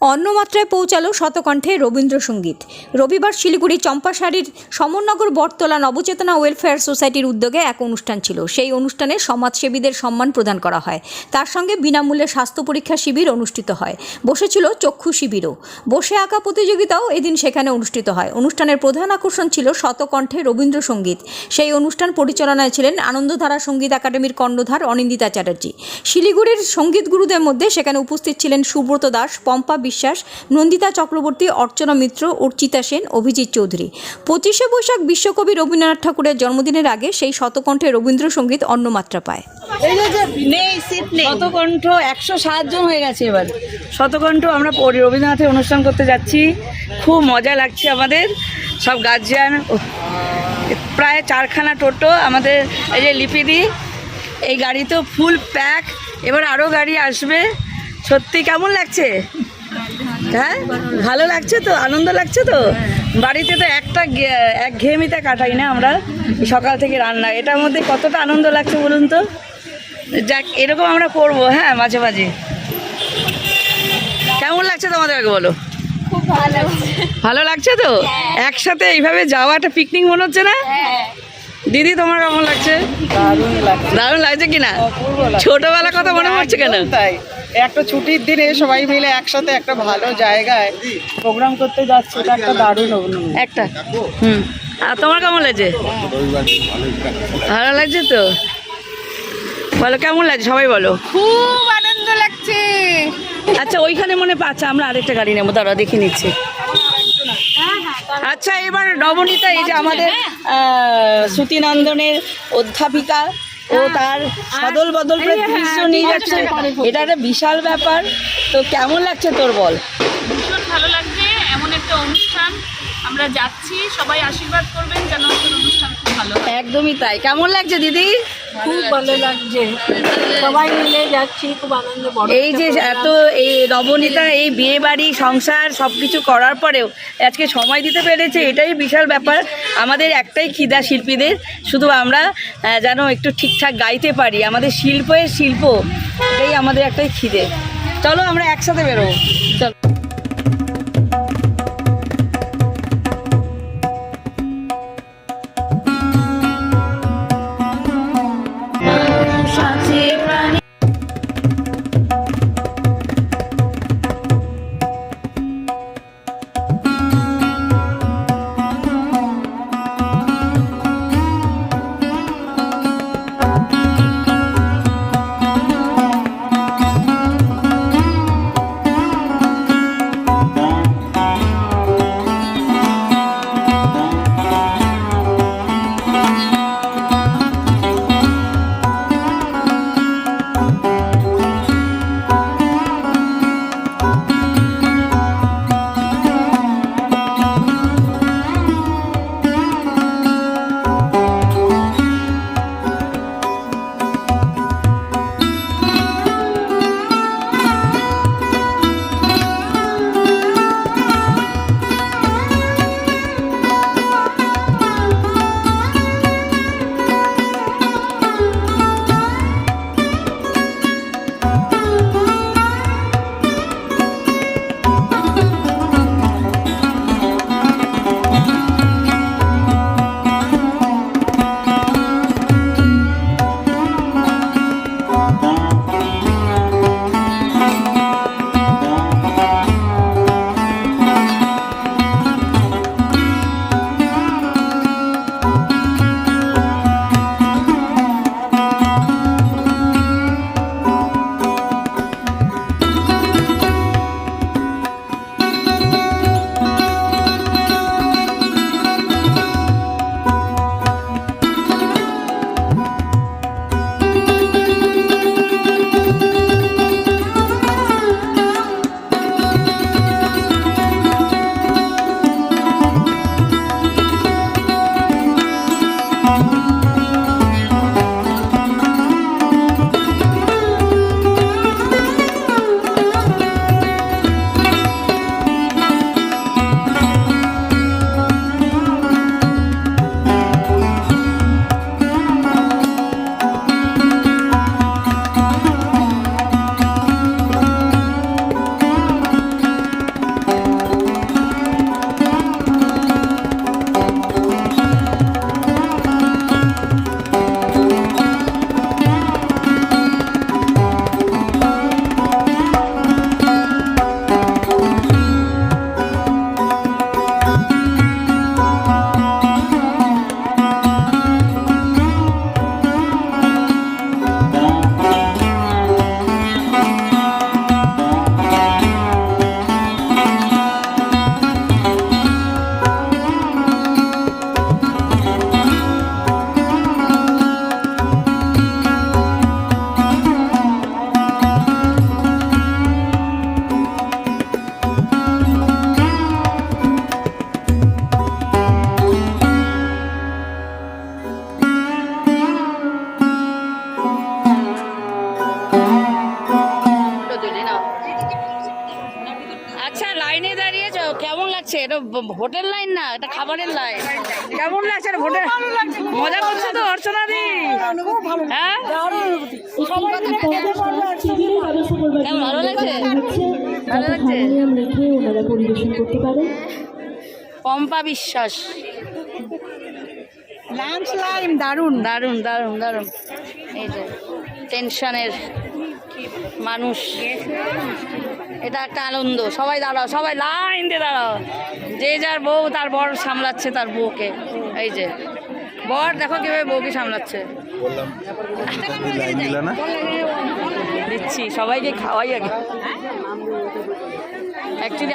অন্নমাত্রায় পৌঁছালো শতকণ্ঠে রবীন্দ্রসঙ্গীত। রবিবার শিলিগুড়ি চম্পাশাড়ির সমরনগর, বটতলা নবচেতনা ওয়েলফেয়ার সোসাইটির উদ্যোগে এক অনুষ্ঠান ছিল। সেই অনুষ্ঠানে সমাজসেবীদের সম্মান প্রদান করা হয়। তার সঙ্গে বিনামূল্যে স্বাস্থ্য পরীক্ষা শিবির অনুষ্ঠিত হয়। বসেছিল চক্ষু শিবিরও। বসে আঁকা প্রতিযোগিতাও এদিন সেখানে অনুষ্ঠিত হয়। অনুষ্ঠানের প্রধান আকর্ষণ ছিল শতকণ্ঠে রবীন্দ্রসঙ্গীত। সেই অনুষ্ঠান পরিচালনায় ছিলেন আনন্দধারা সংগীত একাডেমির কর্ণধার অনিন্দিতা চ্যাটার্জি। শিলিগুড়ির সংগীত গুরুদের মধ্যে সেখানে উপস্থিত ছিলেন সুব্রত দাস, পম্পা বিশ্বাস নন্দিতা চক্রবর্তী অর্চনা মিত্র অর্চিতা সেন অভিজিৎ চৌধুরী। পঁচিশে বৈশাখ বিশ্বকবি রবীন্দ্রনাথ ঠাকুরের জন্মদিনের আগে সেই শতকণ্ঠে রবীন্দ্রসঙ্গীত অন্নমাত্রা পায়। এই যে যে নেই সিট নেই। শতকণ্ঠ একশো জন হয়ে গেছে এবার। শতকণ্ঠ আমরা রবীন্দ্রনাথের অনুষ্ঠান করতে যাচ্ছি। খুব মজা লাগছে আমাদের। সব গার্জিয়ান প্রায় চারখানা টোটো আমাদের এই যে লিপিদি এই গাড়িতেও ফুল প্যাক। এবার আরও গাড়ি আসবে। সত্যি কেমন লাগছে? হ্যাঁ? ভালো লাগছে তো? আনন্দ লাগছে তো? বাড়িতে তো একটা গে- এক ঘেয়েমিতে কাটাই না আমরা সকাল থেকে রান্না। এটার মধ্যে কতটা আনন্দ লাগছে বলুন তো? যাক এরকম আমরা করব হ্যাঁ মাঝে মাঝে। কেমন লাগছে তোমাদের আগে বলো? ভালো। ভালো লাগছে তো? একসাথে এইভাবে যাওয়া একটা পিকনিক মনে হচ্ছে না? দিদি তোমার কেমন লাগছে? দারুণ লাগছে। দারুণ লাগছে কিনা? ছোটবেলা কথা মনে পড়ছে কেন? তাই। একটা ছুটির দিনে সবাই মিলে একসাথে একটা ভালো জায়গায় প্রোগ্রাম করতে যাচ্ছে এটা একটা দারুণ অনুভূতি একটা? হুম। আর তোমার কেমন লাগছে? ভালো লাগছে তো? বলো কেমন লাগছে? সবাই বলো। খুব আনন্দ লাগছে। আচ্ছা ওইখানে মনে পাচ্ছে আমরা আরেকটা গাড়ি নেব। দাঁড়া দেখে নিচ্ছি। আচ্ছা এবার নবনীতা এই যে আমাদের আহ, শ্রুতিনন্দনের অধ্যাপিকা। ও তার সদল বদল করে দৃশ্য নিয়ে যাচ্ছে। এটা একটা বিশাল ব্যাপার। তো কেমন লাগছে তোর বল? ভীষণ ভালো লাগছে এমন একটা অনুষ্ঠান। আমরা যাচ্ছি সবাই আশীর্বাদ করবেন যেন অনুষ্ঠান খুব ভালো একদমই তাই। কেমন লাগছে দিদি? খুব ভালো লাগছে। সবাই মিলে যাচ্ছি খুব আনন্দ এই যে এত এই নবনীতা এই বিয়ে বাড়ি সংসার সব কিছু করার পরেও আজকে সময় দিতে পেরেছে এটাই বিশাল ব্যাপার। আমাদের একটাই খিদা শিল্পীদের শুধু আমরা যেন একটু ঠিকঠাক গাইতে পারি। আমাদের শিল্পের শিল্প এটাই আমাদের একটাই খিদে। চলো আমরা একসাথে বেরোবো। চলো। লাগছে এটা হোটেল লাইন না এটা খাবারের লাইন কেমন লাগছে হোটেল মজা করছ তো অর্চনা দি? হ্যাঁ ভালো লাগছে। ভালো লাগছে। পরিবেশন করতে পারেন পম্পা বিশ্বাস। লাঞ্চ লাইম দারুণ। দারুণ দারুণ দারুণ। এই যে টেনশনের মানুষ। এটা একটা আনন্দ। সবাই দাঁড়াও সবাই লাইন দিয়ে দাঁড়াও। যে যার বউ তার বর সামলাচ্ছে তার বউকে। এই যে। বর দেখো কীভাবে বউকে সামলাচ্ছে। দিচ্ছি সবাইকে খাওয়াই আগে। অ্যাকচুয়ালি